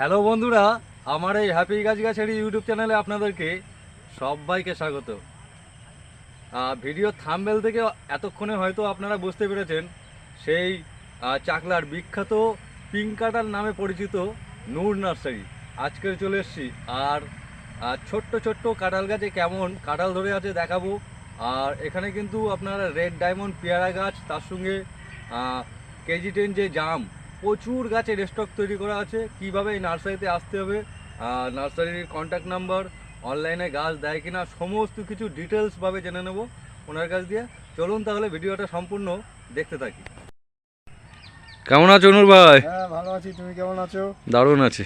Hello বন্ধুরা, আমার এই হ্যাপি গাছ গাছের ইউটিউব চ্যানেলে আপনাদেরকে সবাইকে স্বাগত। ভিডিও থামবেল থেকে এতক্ষণে হয়তো আপনারা বুঝতে পেরেছেন, সেই চাকলার বিখ্যাত পিঙ্ক কাটার নামে পরিচিত নূর নার্সারি। আজকে চলে এসেছি, আর ছোট্ট ছোট্ট কাঁঠাল গাছে কেমন কাঁঠাল ধরে আছে দেখাবো। আর এখানে কিন্তু আপনারা রেড ডায়মন্ড পেয়ারা গাছ, তার সঙ্গে কেজি টেন যে জাম প্রচুর গাছের স্টক তৈরি করা আছে। কীভাবে এই নার্সারিতে আসতে হবে? নার্সারির কন্ট্যাক্ট নাম্বার অনলাইনে গাছ দেয় কিনা সমস্ত কিছু ডিটেলসভাবে জেনে নেব ওনার কাছ দিয়ে। চলুন তাহলে ভিডিওটা সম্পূর্ণ দেখতে থাকি। কেমন আছো অনুর ভাই? হ্যাঁ ভালো আছি। তুমি কেমন আছো? দারুণ আছে।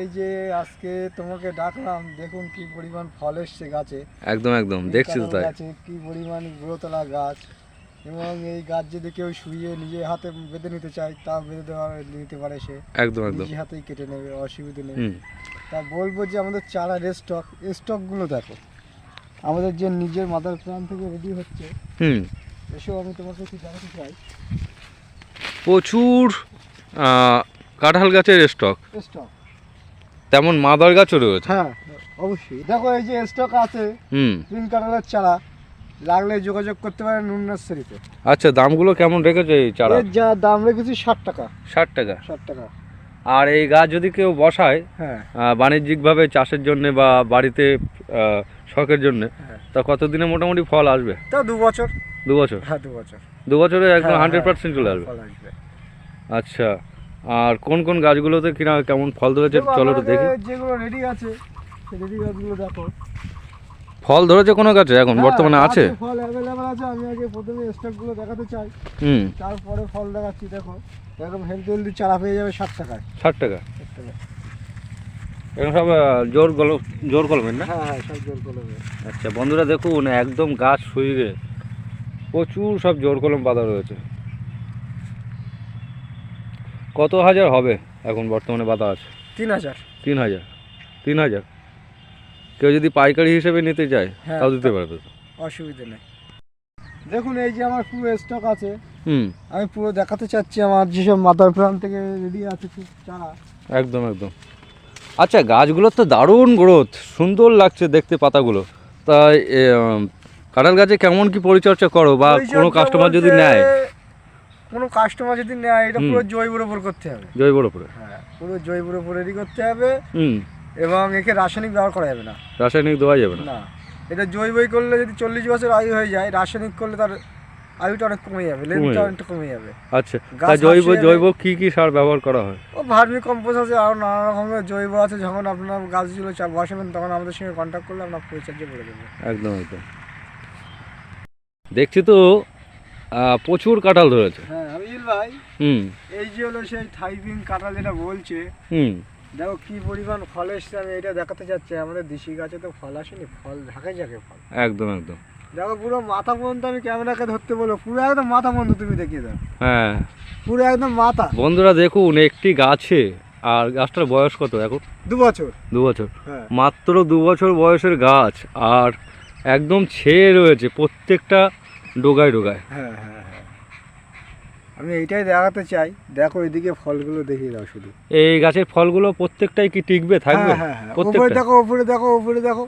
এই যে আজকে তোমাকে ডাকলাম দেখুন কি পরিমাণ ফল এসছে গাছে। একদম একদম। দেখছি তো তাই। কি পরিমাণ গ্রোতলা গাছ এবং এই গাছ যদি কেউ শুয়ে নিজে হাতে বেঁধে নিতে চায় তা বেঁধে দেওয়া নিতে পারে সে। একদম একদম। নিজে হাতেই কেটে নেবে অসুবিধা নেই। তা বলব যে আমাদের চারার স্টক স্টকগুলো দেখো। আমাদের যে নিজের মাদার প্ল্যান থেকে রেডি হচ্ছে হুম। এসব আমি তোমাকে একটু জানাতে চাই। প্রচুর কাঁঠাল গাছের স্টক স্টক তেমন মাদার গাছও রয়েছে। হ্যাঁ অবশ্যই। দেখো এই যে স্টক আছে হুম। গ্রিন কালারের চারা। লাগলে যোগাযোগ করতে পারেন নুন নার্সারিতে। আচ্ছা দামগুলো কেমন রেখেছে এই চারা? এর যা দাম রেখেছি ষাট টাকা। ষাট টাকা? ষাট টাকা। আর এই গাছ যদি কেউ বসায় হ্যাঁ। বাণিজ্যিকভাবে চাষের জন্য বা বাড়িতে শখের জন্য হ্যাঁ। তা কতদিনে মোটামুটি ফল আসবে? তা দু বছর। দু বছর? হ্যাঁ দু বছর। দু বছরে একদম হ্যাঁ, হান্ড্রেড হ্যাঁ, পার্সেন্ট চলে আসবে? ফল আসবে। আচ্ছা আর কোন কোন গাছগুলোতে কিনা কেমন ফল ধরেছে? চলো দেখি। যেগুলো রেডি আছে রেডি গাছগুলো দেখো। ফল ধরেছে কোনো গাছে এখন? হ্যাঁ, বর্তমানে আছে? ফল অ্যাভেলেবেল আছে আমি আগে প্রথমে স্টকগুলো দেখাতে চাই। হুম। তারপরে ফল দেখাচ্ছি দেখো। একদম হেলদি হেলদি চারা পেয়ে যাবে ষাট টাকায়। ষাট টাকা? এখন সব জোর গল জোর কলমের না? হ্যাঁ হ্যাঁ সব জোর করবে আচ্ছা বন্ধুরা দেখুন একদম গাছ শুয়ে প্রচুর সব জোর কলম পাতা রয়েছে। কত হাজার হবে এখন বর্তমানে পাতা আছে তিন হাজার। তিন হাজার। তিন হাজার? কেউ যদি পাইকারি হিসেবে নিতে চায় হ্যাঁ, তাও দিতে পারবে তো। অসুবিধা নেই। দেখুন এই যে আমার পুরো স্টক আছে হুম। আমি পুরো দেখাতে চাচ্ছি আমার যেসব মাদার প্ল্যান থেকে রেডি আছে খুব চারা। একদম একদম। আচ্ছা গাছগুলোর তো দারুণ গ্রোথ সুন্দর লাগছে দেখতে পাতাগুলো। তাই এ, উম, কাঁঠাল গাছে কেমন কি পরিচর্যা করো বা কোনো পরিচর্যা কাস্টমার যদি বলতে নেয়? কোনো কাস্টমার যদি নেয় এটা হুম। পুরো জৈবর ওপর করতে হবে। জৈবর উপরে হ্যাঁ পুরো জৈবর ওপর রেডি করতে হবে। হুম। এবং একে রাসায়নিক ব্যবহার করা যাবে না। রাসায়নিক দেওয়া যাবে না। না। এটা জৈবই করলে যদি চল্লিশ বছর আয়ু হয়ে যায় রাসায়নিক করলে তার আয়ুটা অনেক কমে যাবে লেন্থটা অনেকটা কমে যাবে। আচ্ছা তা জৈব জৈব কি কি সার ব্যবহার করা হয়? ও ভার্মি আছে নানা রকমের জৈব আছে। যখন আপনার গাছগুলো চা- বসাবেন তখন আমাদের সঙ্গে কন্ট্যাক্ট করলে আমরা পরিচর্যা করে দেবো। একদম একদম। দেখছি তো প্রচুর কাঁঠাল ধরেছে। হ্যাঁ আমিল ভাই হুম। এই যে হলো সেই থাইপিং কাঁঠাল যেটা বলছে হুম। দেখো কি পরিমাণ ফল এসছে আমি এটা দেখাতে চাচ্ছি আমাদের দেশি গাছে তো ফল আসেনি ফল ঢাকে যাকে ফল। একদম একদম। দেখো পুরো মাথা পর্যন্ত আমি ক্যামেরাকে ধরতে বলো পুরো একদম মাথা পর্যন্ত তুমি দেখিয়ে দাও। হ্যাঁ। পুরো একদম মাথা। বন্ধুরা দেখুন একটি গাছে আর গাছটার বয়স কত এখন দু বছর। দু বছর। হ্যাঁ। মাত্র দু বছর বয়সের গাছ আর একদম ছেয়ে রয়েছে প্রত্যেকটা ডোগায় ডোগায়। হ্যাঁ হ্যাঁ হ্যাঁ। আমি এইটাই দেখাতে চাই। দেখো এদিকে ফলগুলো দেখিয়ে দাও শুধু। এই গাছের ফলগুলো প্রত্যেকটাই কি টিকবে থাকবে? হ্যাঁ হ্যাঁ। হ্যাঁ উপরে প্রত্যেকটা দেখো উপরে দেখো উপরে দেখো।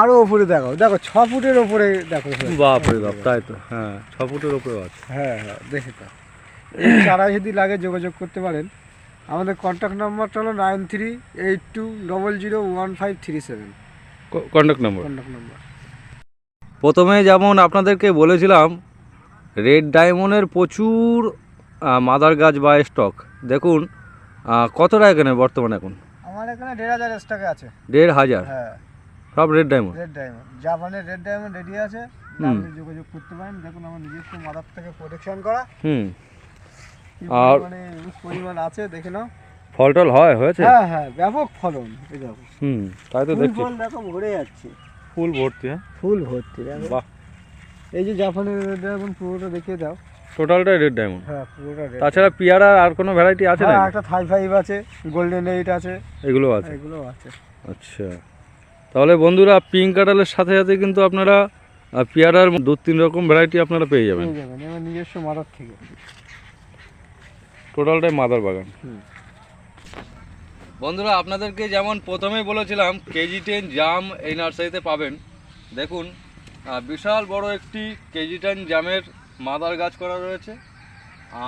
আরও উপরে দেখো। দেখো ছ ফুটের উপরে দেখো বাপ রে বাপ তাই তো। হ্যাঁ ছ ফুটের উপরেও আছে। হ্যাঁ হ্যাঁ দেখে তো। এই চারা যদি লাগে যোগাযোগ করতে পারেন আমাদের কন্ট্যাক্ট নাম্বারটা হলো nine three eight two double zero one five three seven contact number contact number প্রথমে যেমন আপনাদেরকে বলেছিলাম রেড ডায়মন্ডের প্রচুর মাদার গাছ বা স্টক। দেখুন কত টাকা কেনে বর্তমানে এখন? আমার এখানে দেড় হাজার স্টকে আছে। দেড় হাজার? হ্যাঁ। সব রেড ডায়মন্ড? Red diamond. জাপানের রেড ডায়মন্ড রেডি আছে। আপনি যোগাযোগ করতে পারেন। দেখুন আমার নিজস্ব মাদার থেকে প্রোটেকশন করা। হুম। আর- huge পরিমাণ আছে দেখে নাও। ফল টল হয় হয়েছে? হ্যাঁ হ্যাঁ ব্যাপক ফলন এই দেখো। হুম তাই তো দেখছি। ফল দেখো ভরে যাচ্ছে। ফুল ভর্তি হ্যাঁ? ফুল ভর্তি বাহ। এই যে জাপানের রেড ডায়মন্ড পুরোটা দেখিয়ে দাও। টোটালটাই রেড ডায়মন্ড হ্যাঁ পুরোটা red। তাছাড়া পিয়ারা আর কোনো ভ্যারাইটি আছে না হ্যাঁ একটা থাই ফাইভ আছে গোল্ডেন এইট আছে। এগুলো আছে? এগুলো আছে। আচ্ছা। তাহলে বন্ধুরা পিঙ্ক কাটালের সাথে সাথে কিন্তু আপনারা পেয়ারার দু তিন রকম ভ্যারাইটি আপনারা পেয়ে যাবেন। পেয়ে যাবেন এবার নিজস্ব মাদার থেকে। টোটালটাই মাদার বাগান। বন্ধুরা আপনাদেরকে যেমন প্রথমেই বলেছিলাম কেজি টেন জাম এই নার্সারিতে পাবেন। দেখুন বিশাল বড় একটি কেজি টেন জামের মাদার গাছ করা রয়েছে।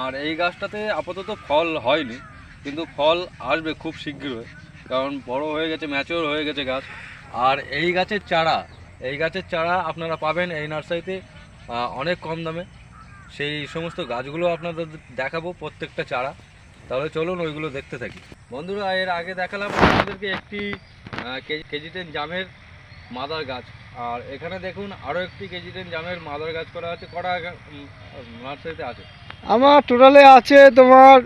আর এই গাছটাতে আপাতত ফল হয়নি, কিন্তু ফল আসবে খুব শীঘ্রই কারণ বড় হয়ে গেছে ম্যাচিওর হয়ে গেছে গাছ। আর এই গাছের চারা, এই গাছের চারা আপনারা পাবেন এই নার্সারিতে অনেক কম দামে। সেই সমস্ত গাছগুলো আপনাদের দেখাবো প্রত্যেকটা চারা। তাহলে চলুন ওইগুলো দেখতে থাকি। বন্ধুরা, এর আগে দেখালাম আপনাদেরকে একটি কেজি টেন জামের মাদার গাছ। আর এখানে দেখুন আরও একটি কেজি টেন জামের মাদার গাছ করা আছে কটা নার্সারিতে আছে। আমার টোটালে আছে তোমার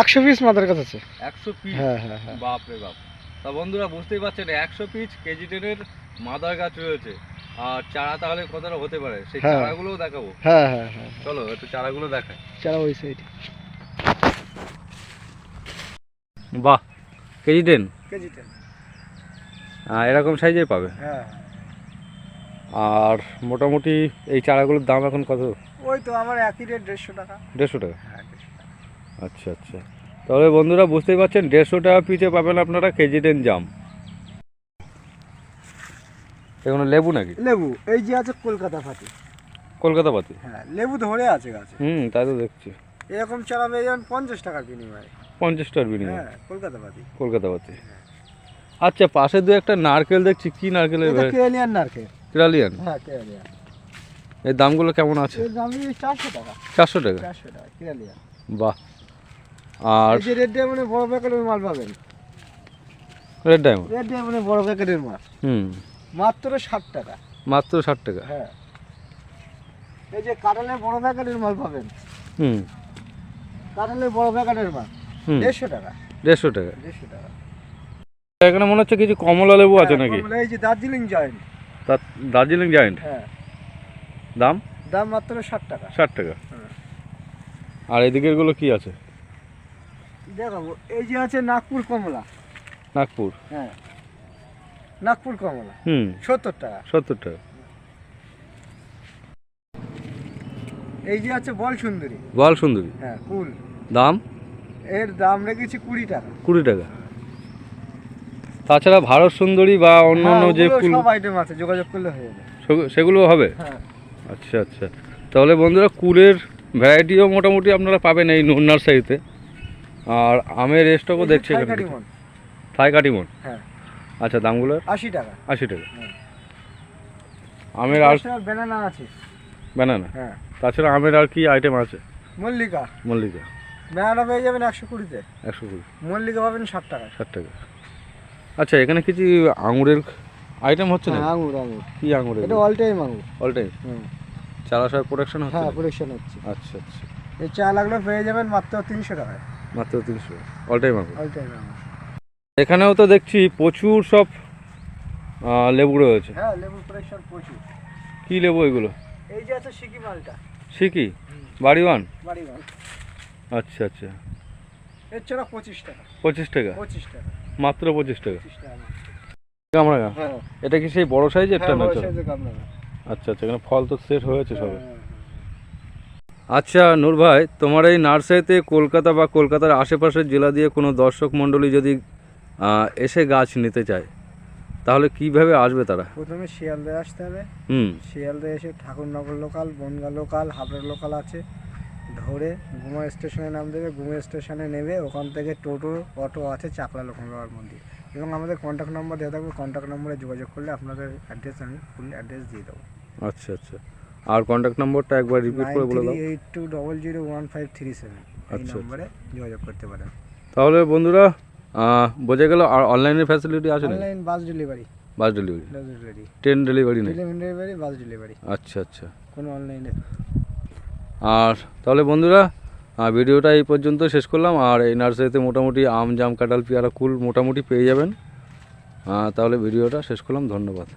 একশো পিস মাদার গাছ আছে। একশো পিস হ্যাঁ হ্যাঁ হ্যাঁ। বাপ রে বাপ। তা বন্ধুরা বুঝতেই পারছেন একশো পিস কেজি টেনের মাদার গাছ রয়েছে। আর চারা তাহলে কতটা হতে পারে? সেই হ্যাঁ। চারাগুলোও দেখাবো। হ্যাঁ হ্যাঁ হ্যাঁ চলো একটু চারাগুলো দেখাই। চারা ওই সাইড বাহ কেজি টেন? KG ten. এরকম সাইজের পাবে? হ্যাঁ। আর মোটামুটি এই চারাগুলোর দাম এখন কত? ওই তো আমার একই রেট দেড়শো টাকা। দেড়শো টাকা? হ্যাঁ আচ্ছা আচ্ছা। তাহলে বন্ধুরা বুঝতেই পারছেন দেড়শো টাকা পিচে পাবেন আপনারা কেজি টেন জাম। এগুলো লেবু নাকি? লেবু এই যে আছে কলকাতা ফাটি কলকাতা পাতি? হ্যাঁ লেবু ধরে আছে গাছে। হুম তাই তো দেখছি। এরকম চারা পেয়ে যাবেন পঞ্চাশ টাকার বিনিময়ে। পঞ্চাশ টাকার বিনিময়? হ্যাঁ কলকাতা পাতি। কলকাতা পাতি। আচ্ছা পাশে দু একটা নারকেল দেখছি কি নারকেলের এটা কেরালিয়ান নারকেল। কেরালিয়ান? হ্যাঁ কেরালিয়ান। এর দামগুলো কেমন আছে? এর দাম এই চারশো টাকা। চারশো টাকা? চারশো টাকা কেরালিয়ান। বাহ। আর এই যে রেড ডায়মন্ডে বড় প্যাকেটের মাল পাবেন। রেড ডায়মন্ড রেড ডায়মন্ডে বড় প্যাকেটের মাল। হুম। মাত্র ষাট টাকা। মাত্র ষাট টাকা? হ্যাঁ। এই যে কাঁঠালের বড় প্যাকেটের মাল পাবেন। হুম। কাঁঠালের বড় প্যাকেটের মাল। হুম। দেড়শো টাকা। দেড়শো টাকা। দেড়শো টাকা। এখানে মনে হচ্ছে কিছু কমলা লেবু আছে হ্যাঁ, নাকি? এই যে দার্জিলিং জয়েন্ট তার দার্জিলিং জায়েন্ট? হ্যাঁ। দাম? দাম মাত্র ষাট টাকা। ষাট টাকা। আর এদিকেরগুলো কি আছে? দেখাবো। এই যে আছে নাগপুর কমলা। নাগপুর? হ্যাঁ। নাগপুর কমলা। হুম। সত্তর টাকা। সত্তর টাকা। এই যে আছে বল সুন্দরী বল সুন্দরী হ্যাঁ কুল দাম? এর দাম রেখেছি কুড়ি টাকা। কুড়ি টাকা। তাছাড়া ভারত সুন্দরী বা অন্যান্য হ্যাঁ, যে ফুল সব আইটেম আছে যোগাযোগ করলে হয়ে যাবে। সেগুলো হবে? হ্যাঁ। আচ্ছা আচ্ছা। তাহলে বন্ধুরা কুলের ভ্যারাইটিও মোটামুটি আপনারা পাবেন এই নার্সারিতে। আর আমের স্টকও দেখছি এখানে থাই কাটিমন হ্যাঁ। আচ্ছা দামগুলো আশি টাকা। আশি টাকা। আমের আর ব্যানানা আছে। ব্যানানা হ্যাঁ। তাছাড়া আমের আর কি আইটেম আছে? মল্লিকা। মল্লিকা। ব্যানানা পেয়ে যাবেন একশো কুড়িতে। একশো কুড়ি। মল্লিকা পাবেন ষাট টাকা। ষাট টাকা। আচ্ছা এখানে কিছু আঙুরের আইটেম হচ্ছে না হ্যাঁ আঙুর আঙুর। কি আঙুর এটা অল টাইম আঙুর। অল টাইম চারা সব প্রোডাকশন হচ্ছে? হ্যাঁ? প্রোডাকশন হচ্ছে। আচ্ছা আচ্ছা। এই চা লাগল পেয়ে যাবেন মাত্র তিনশো টাকায়। মাত্র তিনশো অল টাইম আঙুর? অল টাইম আঙুর। এখানেও তো দেখছি প্রচুর সব লেবু রয়েছে। হ্যাঁ লেবু প্রোডাকশন প্রচুর। কি লেবু এগুলো? এই যে আছে সিকি মালটা। শিকি বাড়ি ওয়ান। আচ্ছা আচ্ছা। এর ছাড়া পঁচিশ টাকা। পঁচিশ টাকা? পঁচিশ টাকা। মাত্র পঁচিশ টাকা। কামরাঙা? হ্যাঁ। এটা কি সেই বড় সাইজেরটা হ্যাঁ না সাইজের আচ্ছা আচ্ছা এখানে ফল তো সেট হয়েছে সবে। হ্যাঁ, হ্যাঁ, আচ্ছা নূর ভাই তোমার এই নার্সারিতে কলকাতা বা কলকাতার আশেপাশের জেলা দিয়ে কোনো দর্শক মণ্ডলী যদি এসে গাছ নিতে চায় তাহলে কীভাবে আসবে তারা? প্রথমে শিয়ালদায় আসতে হবে। হুম। শিয়ালদায় এসে Thakurnagar local Bongaon local Habra local আছে। ধরে গুমা স্টেশনে নাম দেবে গুমা স্টেশনে নেবে ওখান থেকে টোটো অটো আছে চাকলা লোকন বাবার মন্দির। এবং আমাদের কন্ট্যাক্ট নাম্বার দেওয়া থাকবে কন্ট্যাক্ট নম্বরে যোগাযোগ করলে আপনাদের অ্যাড্রেস আমি ফুল অ্যাড্রেস দিয়ে দেবো। আচ্ছা আচ্ছা। আর কন্ট্যাক্ট নম্বরটা একবার রিপিট করে বলে দাও। Eight two double zero one five three seven এই আচ্ছা। নম্বরে যোগাযোগ করতে পারেন। তাহলে বন্ধুরা বোঝা গেল আর অনলাইনের ফ্যাসিলিটি আছে না online bus delivery bus delivery delivery train delivery নেই ডেলিভারি বাস ডেলিভারি আচ্ছা আচ্ছা। কোনো অনলাইনে আর তাহলে বন্ধুরা ভিডিওটা এই পর্যন্ত শেষ করলাম। আর এই নার্সারিতে মোটামুটি আম, জাম, কাঁঠাল, পেয়ারা, কুল মোটামুটি পেয়ে যাবেন। তাহলে ভিডিওটা শেষ করলাম। ধন্যবাদ।